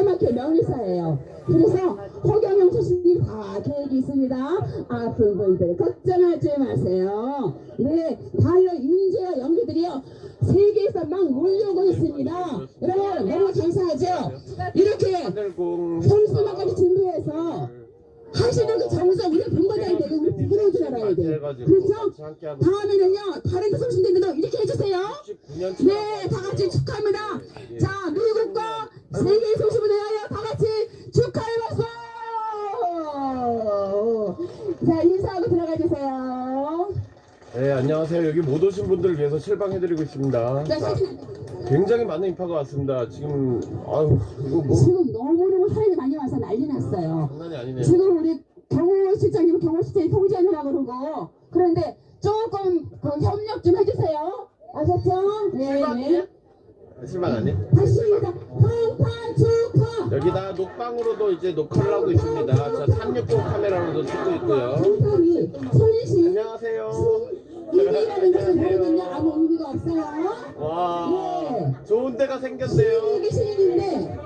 기가 막혀 명의사예요. 그래서 허경영 수신님 다 계획이 있습니다. 아픈 분들 걱정하지 마세요. 네, 달러 인재와 연기들이요. 세계에서 막 몰려오고 있습니다. 여러분 너무 감사하죠? 이렇게 선수만까지 준비해서 하시는 그 정성 우리 본거장인데 우리 부러운 줄 알아야 돼. 그렇죠? 다음에는요 다른 선수들도 이렇게 해주세요. 19년 네, 다 같이 축하합니다. 자, 미국과 세계 소식을 위하여 다 같이 축하의 박수! 자, 인사하고 들어가 주세요. 네 안녕하세요 여기 못 오신 분들을 위해서 실방해드리고 있습니다 자, 굉장히 많은 인파가 왔습니다 지금 아유 이거 뭐 지금 너무너무 사람이 많이 와서 난리 났어요. 장난이 아니네요 지금 우리 경호 실장님은 경호 실장이 통제하느라고 그러고 그런데 조금 그 협력 좀 해주세요. 아셨죠? 네, 네. 실망 아니? 다시 한판 축하! 여기다 녹방으로도 이제 녹화를 하고 있습니다 자 360 카메라로도 찍고 있고요 안녕하세요 일이라는 것을 모르면요 아무 의미가 없어요. 와 네. 좋은 데가 생겼네요. 신인이 신인인데.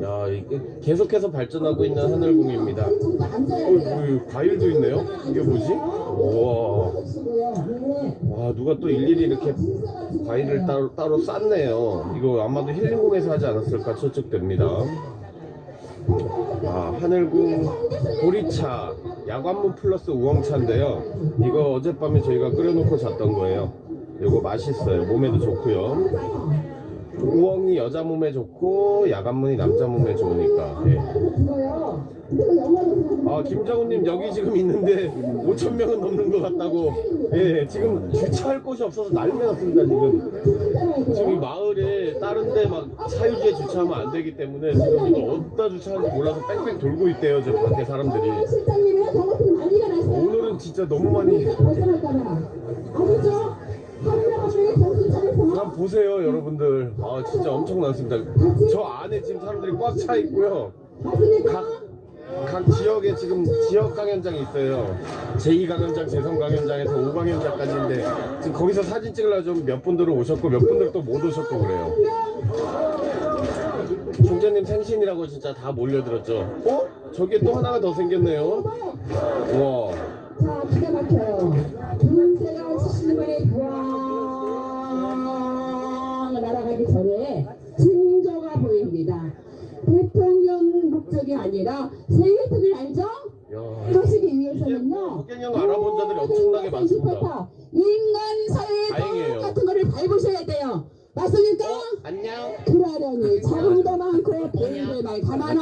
야 이게 계속해서 발전하고 있는 하늘궁입니다. 정도 앉아야 어, 돼요. 뭐, 과일도 있네요? 이게 뭐지? 우와 네. 와 누가 또 일일이 이렇게 과일을 따로, 따로 쌌네요. 이거 아마도 힐링궁에서 하지 않았을까 추측됩니다. 아 하늘궁 보리차 야관문 플러스 우엉차인데요. 이거 어젯밤에 저희가 끓여놓고 잤던 거예요. 이거 맛있어요. 몸에도 좋고요 우엉이 여자 몸에 좋고 야간문이 남자 몸에 좋으니까 예. 아 김정우님 여기 지금 있는데 5천 명은 넘는 것 같다고 예 지금 주차할 곳이 없어서 난리 났습니다 지금 지금 이 마을에 다른 데 막 사유지에 주차하면 안 되기 때문에 지금 이거 어디다 주차하는지 몰라서 뺑뺑 돌고 있대요 저 밖에 사람들이. 오늘은 진짜 너무 많이. 아시죠? 한번 보세요 여러분들 아 진짜 엄청났습니다 저 안에 지금 사람들이 꽉 차 있고요? 각, 각 지역에 지금 지역 강연장이 있어요. 제2강연장, 제3강연장에서 5강연장까지인데 지금 거기서 사진 찍으려고 좀 몇 분들은 오셨고 몇 분들 또 못 오셨고 그래요. 총재님 생신이라고 진짜 다 몰려들었죠. 어? 저기에 또 하나가 더 생겼네요. 와. 자, 기가 막혀요. 보입니다. 대통령 목적이 아니라 세계통일 알죠? 야. 그러시기 위해서는요. 알아본 자들이 엄청나게 많습니다. 인간. 것 같은 거를 밟으셔야 돼요. 맞습니까? 안녕. 그러려니 자금도 많고 돈도 많이 가만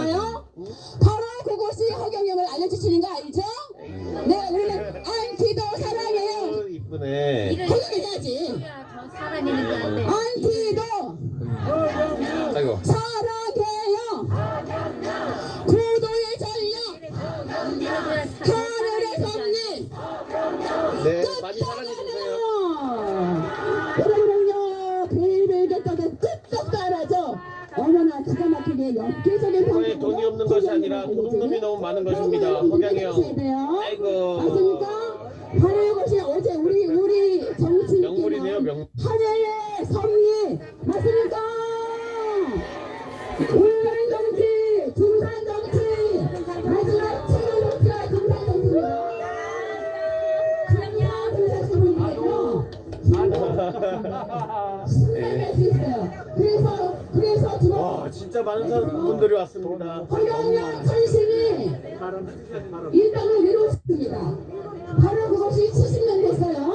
어머나 기가 막히게 엽기적인 거에 돈이 없는 것이 아니라 도둑놈이 너무 많은 것입니다. 허경이 형. 아이고. 맞습니까? 바로 이것이 어제 우리 우리 정치 명물이네요, 명. 하늘의 섭리 맞습니까? 올바른 정치, 중산 정치, 마지막 최고 정치가 중산 정치입니다. 신뢰할 수 있어요. 그래서 와, 진짜 많은 사람 분들이 왔습니다. 허경영 선생이 일당을 내놓습니다. 바로 그것이 70년 됐어요.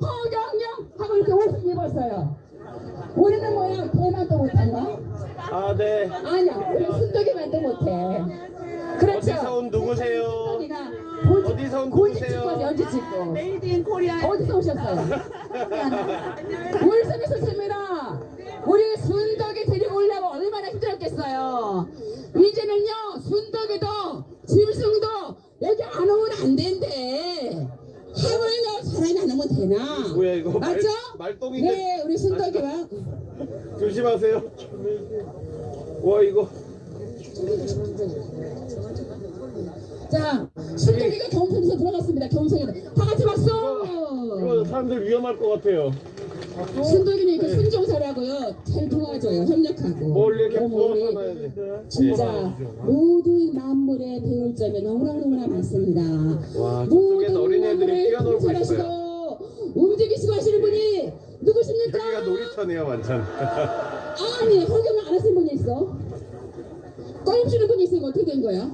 허경영 하고 이렇게 옷을 입었어요 우리는 뭐야 개만 또 못한다 아, 네. 아니야, 우리 순덕이 만도 못해. 그렇죠. 어디서 온 누구세요? 순덕이가 고집- 어디서 온 고집 누구세요? 찍고 연주 찍고. 메이드 인 코리아. 어디서 오셨어요? 울산에서 습니다 우리 순덕이 데리고 오려고 얼마나 힘들었겠어요. 이제는요, 순덕이도 짐승도 여기 안 오면 안 된대. 하물며 살아나면 되나? 뭐야, 이거 말- 맞죠? 말똥인데. 네, 우리 순덕이와 조심하세요. 와, 이거. 자, 순덕이가 경성에서 들어갔습니다. 경성에 다 같이 박수. 이거 사람들 위험할 것 같아요. 이렇게 순종사라고요. 잘 도와줘요. 협력하고. 뭘 이렇게 부어서 놔야지. 진짜 모든 만물의 배울 점이 너무너무나 많습니다. 와, 모든 저쪽엔 어린애들이 뛰어놀고 통찰하시고. 움직이시고 하시는 분이 누구십니까? 여기가 놀이터네요, 완전. 아니 허경을 안 하신 분이 있어. 껌 주는 분이 있으면 어떻게 된 거야?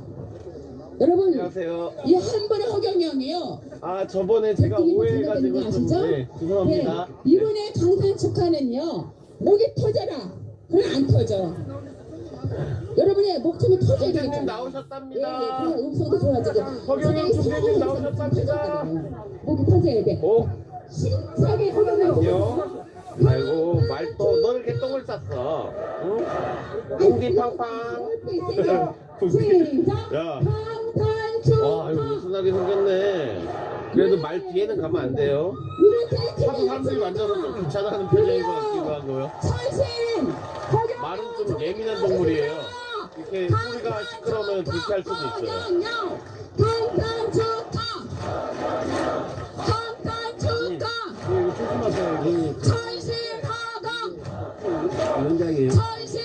여러분 안녕하세요. 이 한 번의 허경영이요. 아, 저번에 제가 오해해가지고 거 아시죠? 네, 죄송합니다. 네, 이번에 강산 축하는요. 목이 터져라. 그럼 안 터져. 여러분의 목숨이 터져야 총장님 되겠잖아요. 예, 예, 나오셨답니다. 그냥 음성도 좋아지고. 허경영 총장님 나오셨답니다. 목이 터져야 돼. 오, 심차게 허경영 안녕. 아이고, 말도, 너 이렇게 똥을 쌌어. 응? 공기 팡팡. 시작. 야. 와, 이거 무슨하게 생겼네. 그래도 말 뒤에는 가면 안 돼요. 이렇게 하도 사람들이 만져서 좀 귀찮아하는 편인 것 같기도 하고요. 천신 말은 좀 예민한 동물이에요. 이렇게 소리가 시끄러우면 불쾌할 수도 있어요. 이거 조심하세요. 천신허강 원장이에요. 천신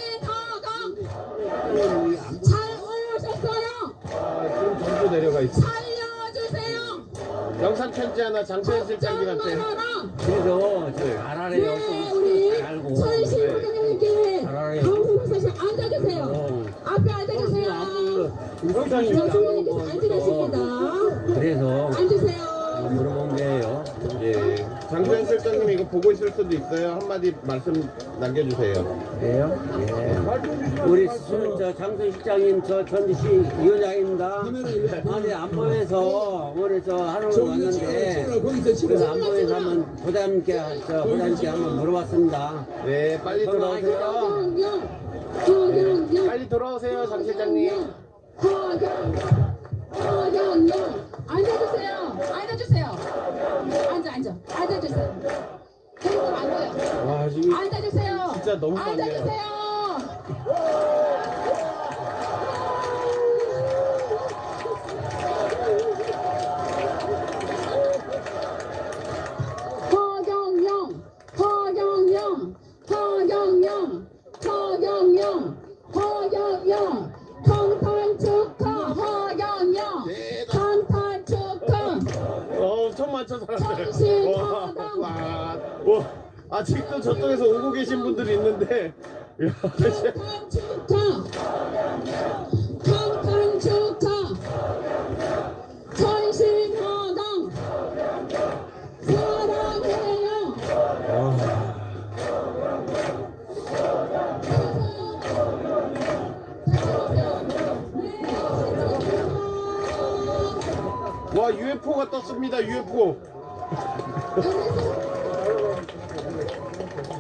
편지 하나 장소연 실장님한테. 말아라 그래서 저 가라래요. 네 우리 알고. 천신허경님께 잘하네요. 강성사씨 앉아주세요 어. 앞에 앉아주세요 원장이 저 주인님께서 앉으셨습니다 그래서 앉으세요 물어본 거예요. 예. 장소연 실장님 이거 보고 있을 수도 있어요. 한마디 말씀 남겨주세요. 그래요? 예. 우리 수- 저 장선 실장님 저 전주시 위원장입니다. 아니 안보에서 오늘 저 하는 거 왔는데 그래서 안보에서 한번 부장님께 저 부장님께 한번 물어봤습니다. 네, 빨리 돌아오세요. 허경영 빨리 돌아오세요, 장 실장님. 허경 허경영 앉아주세요 앉아주세요 앉아. 앉아 앉아주세요. 행동 안 보여 와, 지금 앉아주세요. 진짜 너무 많네요. 앉아주세요 와. 아직도 저쪽에서 오고 계신 분들이 있는데. 와, UFO가 떴습니다, UFO.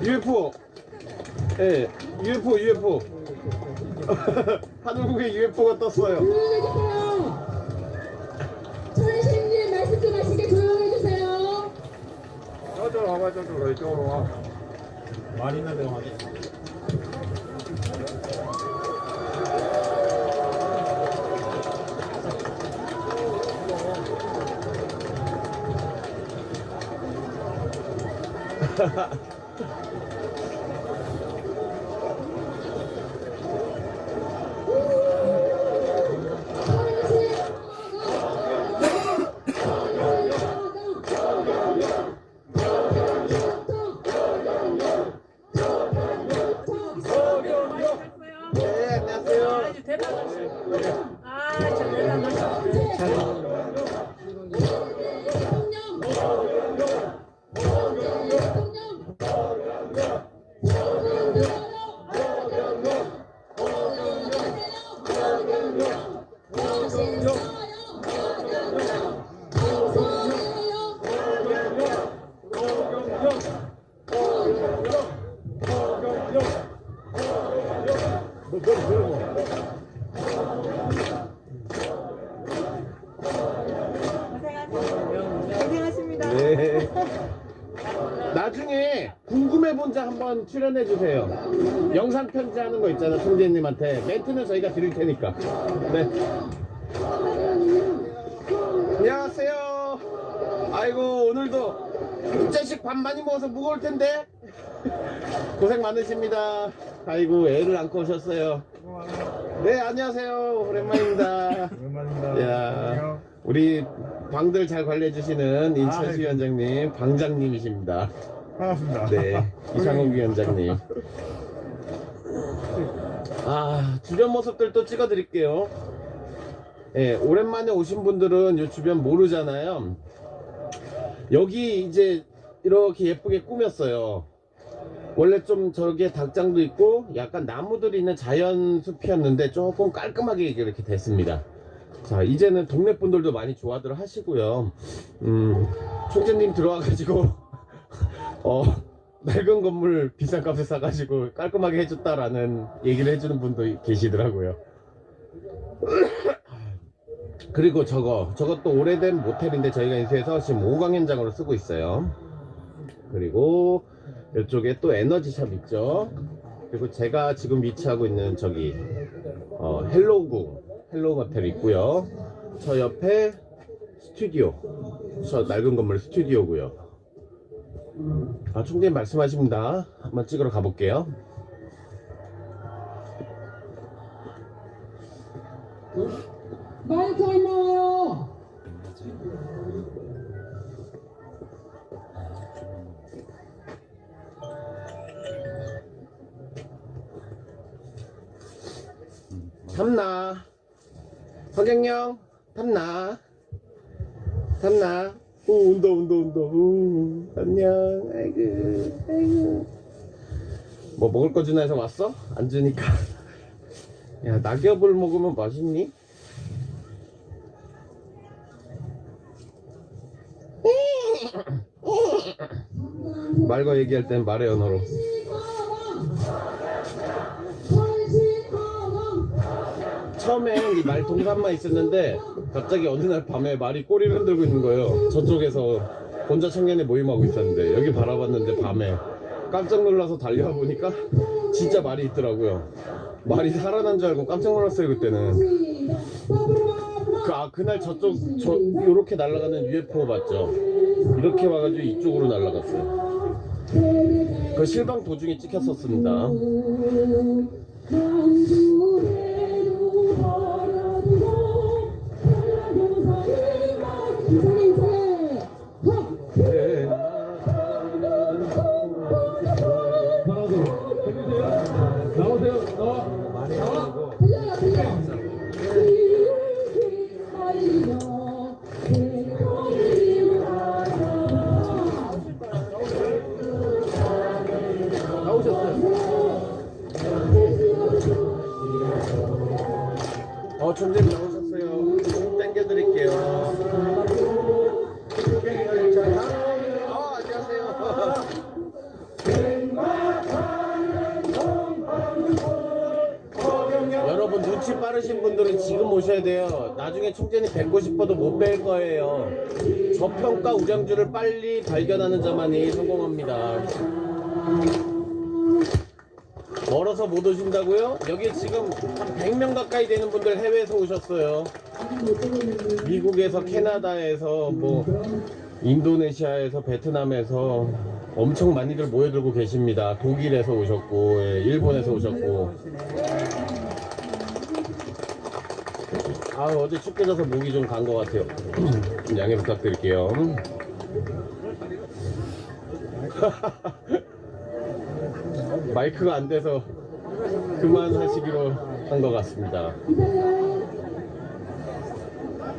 UFO. 예, UFO, UFO. 하늘국에 UFO가 떴어요. 말씀 좀 하시게 조용해 주세요. 저쪽으로 와봐, 저쪽으로, 이쪽으로 와. 말 있는 데로 가자. 네, 안녕하세요. 아주. 고생하십니 편지하는 거 있잖아, 총재님한테. 멘트는 저희가 드릴 테니까. 네. 안녕하세요. 아이고, 오늘도 육자식 밥 많이 먹어서 무거울 텐데. 고생 많으십니다. 아이고, 애를 안고 오셨어요. 네, 안녕하세요. 오랜만입니다. 오랜만입니다. 야, 우리 방들 잘 관리해 주시는 인천시 아, 네. 위원장님, 방장님이십니다. 반갑습니다. 네, 이상훈 위원장님. 아, 주변 모습들 또 찍어 드릴게요. 예, 오랜만에 오신 분들은 요 주변 모르잖아요. 여기 이제 이렇게 예쁘게 꾸몄어요. 원래 좀 저게 닭장도 있고 약간 나무들이 있는 자연 숲이었는데 조금 깔끔하게 이렇게 됐습니다. 자, 이제는 동네 분들도 많이 좋아들 하시고요. 음, 총재님 들어와가지고 어, 낡은 건물 비싼 값에 사가지고 깔끔하게 해줬다라는 얘기를 해주는 분도 계시더라고요. 그리고 저거, 저것도 오래된 모텔인데 저희가 인수해서 지금 5강 현장으로 쓰고 있어요. 그리고 이쪽에 또 에너지샵 있죠. 그리고 제가 지금 위치하고 있는 저기, 어, 헬로궁, 헬로우 모텔 있고요. 저 옆에 스튜디오, 저 낡은 건물 스튜디오고요. 아, 총재님 말씀하십니다. 한번 찍으러 가볼게요. 마이크 안 나와요. 탐나. 서경영, 탐나. 탐나. 오, 온다, 온다, 온다. 오, 안녕. 아이고, 아이고. 뭐 먹을 거 주나 해서 왔어? 안 주니까. 야, 낙엽을 먹으면 맛있니? 말과 얘기할 땐 말의 언어로. 처음엔 이 말 동산만 있었는데 갑자기 어느 날 밤에 말이 꼬리를 흔들고 있는 거예요. 저쪽에서 혼자 청년회 모임하고 있었는데 여기 바라봤는데 밤에 깜짝 놀라서 달려와 보니까 진짜 말이 있더라고요. 말이 살아난 줄 알고 깜짝 놀랐어요 그때는. 그, 아, 그날 저쪽 저 요렇게 날아가는 UFO 봤죠? 이렇게 와가지고 이쪽으로 날아갔어요. 그 실방 도중에 찍혔었습니다. 여러분 눈치 빠르신 분들은 지금 오셔야 돼요. 나중에 총재님 뵙고 싶어도 못 뵐 거예요. 저평가 우량주를 빨리 발견하는 자만이 성공합니다. 멀어서 못 오신다고요? 여기 지금 한 100명 가까이 되는 분들 해외에서 오셨어요. 미국에서 캐나다에서 뭐 인도네시아에서 베트남에서 엄청 많이들 모여들고 계십니다. 독일에서 오셨고 예, 일본에서 오셨고 아 어제 춥게 져서 목이 좀 간 것 같아요. 양해 부탁드릴게요. 마이크가 안 돼서 그만하시기로 한 것 같습니다.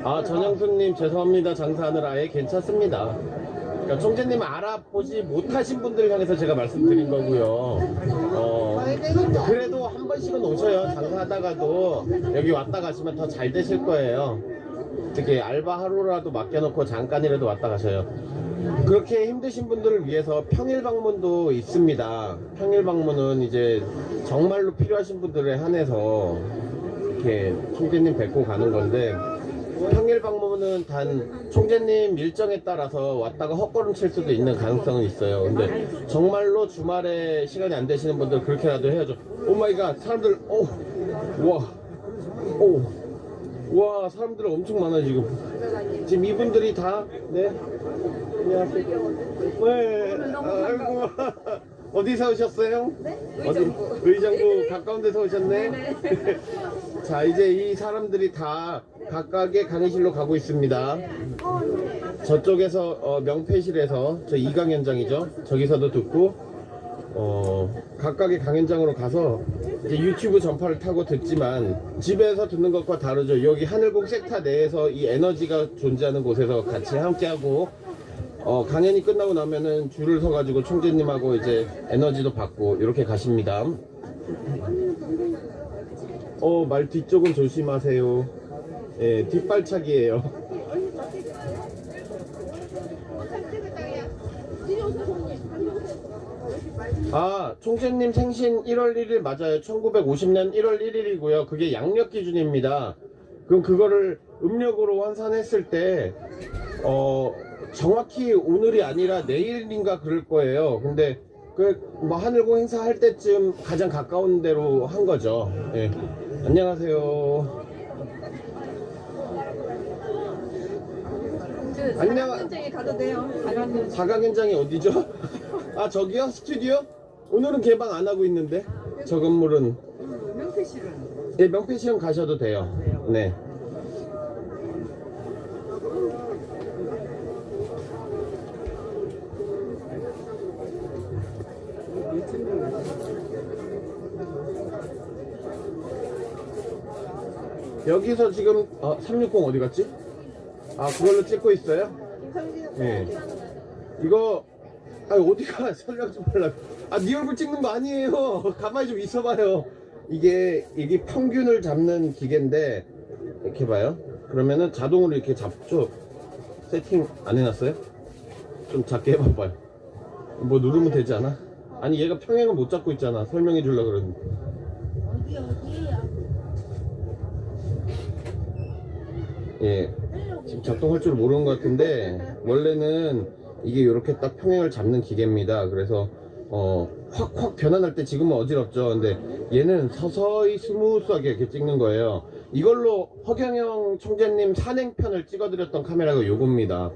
아 전영수님 죄송합니다 장사하느라 아예 괜찮습니다. 그러니까 총재님 알아보지 못하신 분들을 향해서 제가 말씀드린 거고요. 어, 그래도 한 번씩은 오셔요. 장사하다가도 여기 왔다 가시면 더 잘 되실 거예요. 특히 알바 하루라도 맡겨놓고 잠깐이라도 왔다 가셔요. 그렇게 힘드신 분들을 위해서 평일 방문도 있습니다. 평일 방문은 이제 정말로 필요하신 분들에 한해서 이렇게 총재님 뵙고 가는 건데 평일 방문은 단 총재님 일정에 따라서 왔다가 헛걸음 칠 수도 있는 가능성은 있어요. 근데 정말로 주말에 시간이 안 되시는 분들 그렇게라도 해야죠. 오 마이 갓 사람들 오 와. 오. 와 사람들 엄청 많아 지금 지금 이분들이 다네 안녕하세요 네 아이고 어디서 오셨어요? 네 의정부 의정부 가까운 데서 오셨네 자 이제 이 사람들이 다 각각의 강의실로 가고 있습니다 저쪽에서 어, 명패실에서 저 이강현장이죠 저기서도 듣고 어, 각각의 강연장으로 가서 이제 유튜브 전파를 타고 듣지만 집에서 듣는 것과 다르죠. 여기 하늘공 섹타 내에서 이 에너지가 존재하는 곳에서 같이 함께하고 어, 강연이 끝나고 나면은 줄을 서가지고 총재님하고 이제 에너지도 받고 이렇게 가십니다. 어, 말 뒤쪽은 조심하세요. 예, 뒷발차기예요. 아, 총재님 생신 1월 1일 맞아요. 1950년 1월 1일이고요. 그게 양력 기준입니다. 그럼 그거를 음력으로 환산했을 때, 어, 정확히 오늘이 아니라 내일인가 그럴 거예요. 근데 그, 뭐, 하늘공 행사 할 때쯤 가장 가까운 데로 한 거죠. 예. 안녕하세요. 안녕. 현장에 가도 돼요. 가면 사각 현장이 어디죠? 아 저기요 스튜디오? 오늘은 개방 안 하고 있는데 저 건물은 명패실은 예 명패시험 가셔도 돼요. 네. 여기서 지금 어, 360 어디 갔지? 아 그걸로 찍고 있어요? 네. 이거 아 어디가 설명 좀 하려고 아네 얼굴 찍는 거 아니에요 가만히 좀 있어봐요 이게 이게 평균을 잡는 기계인데 이렇게 봐요 그러면은 자동으로 이렇게 잡죠 세팅 안 해놨어요? 좀 작게 해봐봐요 뭐 누르면 되지 않아? 아니 얘가 평행을 못 잡고 있잖아 설명해 주려고 그러는데 예 지금 작동할 줄 모르는 것 같은데 원래는 이게 이렇게 딱 평행을 잡는 기계입니다. 그래서 어, 확 확 변환할 때 지금은 어지럽죠. 근데 얘는 서서히 스무스하게 이렇게 찍는 거예요. 이걸로 허경영 총재님 산행편을 찍어드렸던 카메라가 요겁니다.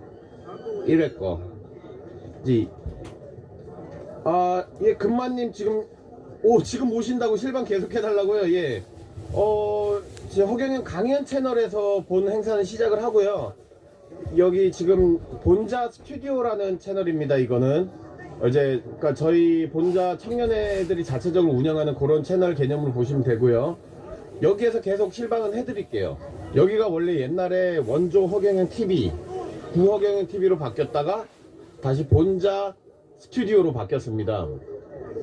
1회 거. 이제 아, 예, 금마님 지금 오 지금 모신다고 실방 계속 해달라고요. 예. 어, 지금 허경영 강연 채널에서 본 행사는 시작을 하고요. 여기 지금 본자 스튜디오라는 채널입니다. 이거는 이제 그러니까 저희 본자 청년회들이 자체적으로 운영하는 그런 채널 개념으로 보시면 되고요. 여기에서 계속 실방은 해드릴게요. 여기가 원래 옛날에 원조 허경영 TV, 구허경영 TV로 바뀌었다가 다시 본자 스튜디오로 바뀌었습니다.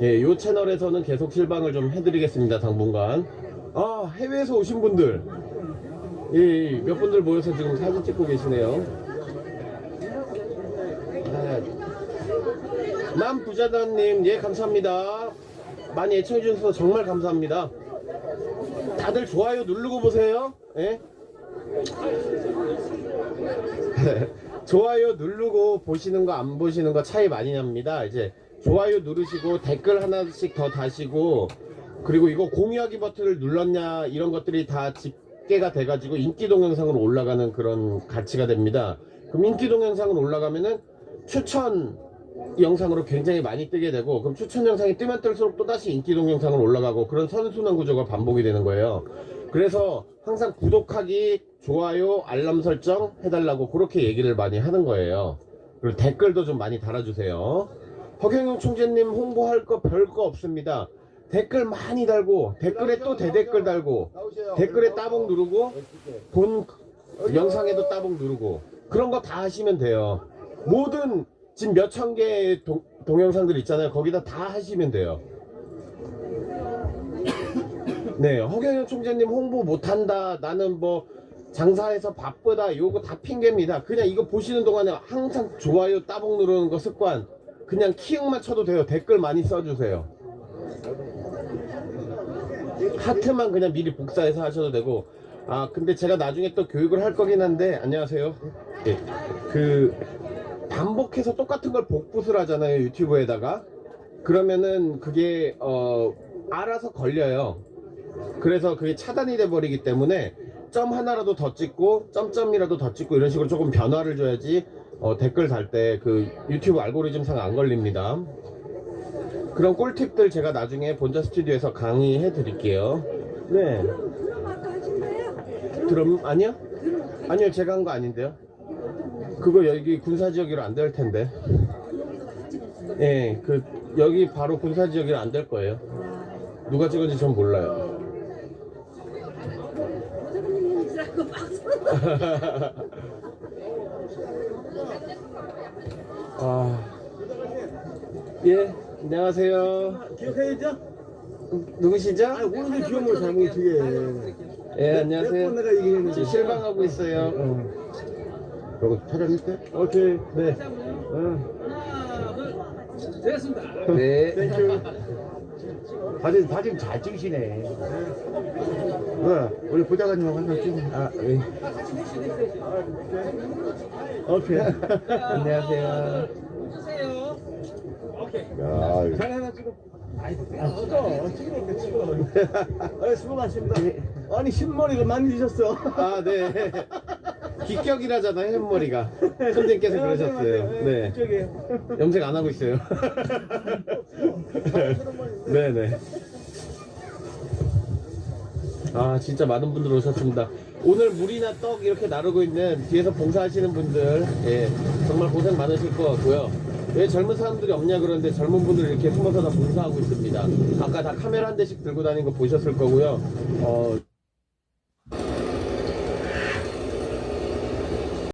예, 요 채널에서는 계속 실방을 좀 해드리겠습니다. 당분간. 아, 해외에서 오신 분들. 예, 예, 몇 분들 모여서 지금 사진 찍고 계시네요. 아, 남부자단님, 예, 감사합니다. 많이 애청해 주셔서 정말 감사합니다. 다들 좋아요 누르고 보세요. 예? 좋아요 누르고 보시는 거 안 보시는 거 차이 많이 납니다. 이제 좋아요 누르시고 댓글 하나씩 더 다시고 그리고 이거 공유하기 버튼을 눌렀냐 이런 것들이 다 집계가 돼가지고 인기 동영상으로 올라가는 그런 가치가 됩니다. 그럼 인기 동영상으로 올라가면은 추천 영상으로 굉장히 많이 뜨게 되고 그럼 추천 영상이 뜨면 뜰수록 또다시 인기 동영상으로 올라가고 그런 선순환 구조가 반복이 되는 거예요. 그래서 항상 구독하기, 좋아요, 알람 설정 해달라고 그렇게 얘기를 많이 하는 거예요. 그리고 댓글도 좀 많이 달아주세요. 허경영 총재님 홍보할 거 별거 없습니다. 댓글 많이 달고 댓글에 또 대댓글 달고 댓글에 따봉 누르고 본 영상에도 따봉 누르고 그런 거 다 하시면 돼요. 모든 지금 몇 천 개의 동, 동영상들 있잖아요. 거기다 다 하시면 돼요. 네, 허경영 총재님 홍보 못한다. 나는 뭐 장사해서 바쁘다. 요거 다 핑계입니다. 그냥 이거 보시는 동안에 항상 좋아요 따봉 누르는 거 습관. 그냥 키읔만 쳐도 돼요. 댓글 많이 써주세요 하트만 그냥 미리 복사해서 하셔도 되고. 아 근데 제가 나중에 또 교육을 할 거긴 한데 안녕하세요. 예, 그 반복해서 똑같은 걸 복붙을 하잖아요 유튜브에다가. 그러면은 그게 어 알아서 걸려요. 그래서 그게 차단이 돼 버리기 때문에 점 하나라도 더 찍고 점점이라도 더 찍고 이런 식으로 조금 변화를 줘야지 어, 댓글 달 때 그 유튜브 알고리즘상 안 걸립니다 그런 꿀팁들 제가 나중에 본자 스튜디오에서 강의해 드릴게요. 네. 드럼 아니요? 아니요 제가 한 거 아닌데요. 그거 여기 군사 지역이라 안 될 텐데. 예, 그 여기 바로 군사 지역이라 안 될 거예요. 누가 찍은지 전 몰라요. 아, 예, 안녕하세요. 기억해야죠? 누구시죠? 아, 오늘도 기억을 잘못 어떻게 예, 몇번 안녕하세요. 내가 얘기했는데. 지금 실망하고 있어요. 이거 촬영했대? 오케이. 네, 응. 됐습니다. 네. 땡큐. 사진, 사진 잘 찍으시네. 어, 우리 부장관님하고 한장 찍어. 아, 네. 오케이. 안녕하세요. 오케이. 야, 잘 하나 찍어. 아이, 야, 찍어. 찍으니까 찍어. 아, 수고 많습니다. 아니, 흰머리가 만드셨어. 아, 네. 기격이라잖아요, 흰머리가. 선생님께서 그러셨어요. 네. 저기. 염색 안 하고 있어요. 네 네. 아 진짜 많은 분들 오셨습니다. 오늘 물이나 떡 이렇게 나르고 있는 뒤에서 봉사하시는 분들 예 정말 고생 많으실 것 같고요. 왜 젊은 사람들이 없냐 그러는데 젊은 분들 이렇게 숨어서 다 봉사하고 있습니다. 아까 다 카메라 한 대씩 들고 다니는 거 보셨을 거고요. 어